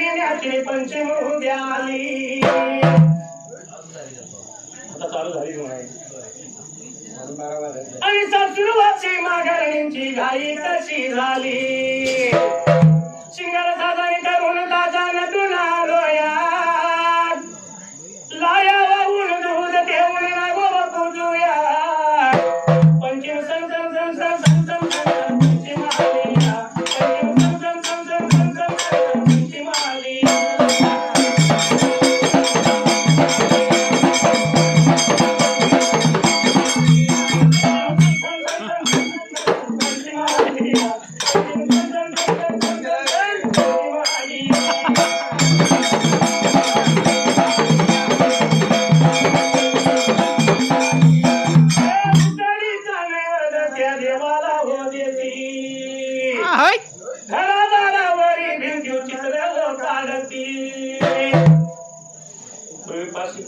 महिन्याची पंचम उद्या आली आता चालू झाली आणि सासुरवाची माघारणींची घाई कशी झाली.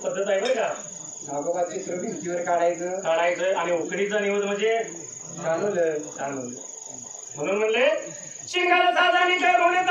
पद्धत आहे बरं का. नागोबा चित्र भिंतीवर काढायचं. काढायचं आणि उकडीचा निवड म्हणजे? काढलं चांगलं म्हणून म्हणले शिंगाला साधानी होण्यात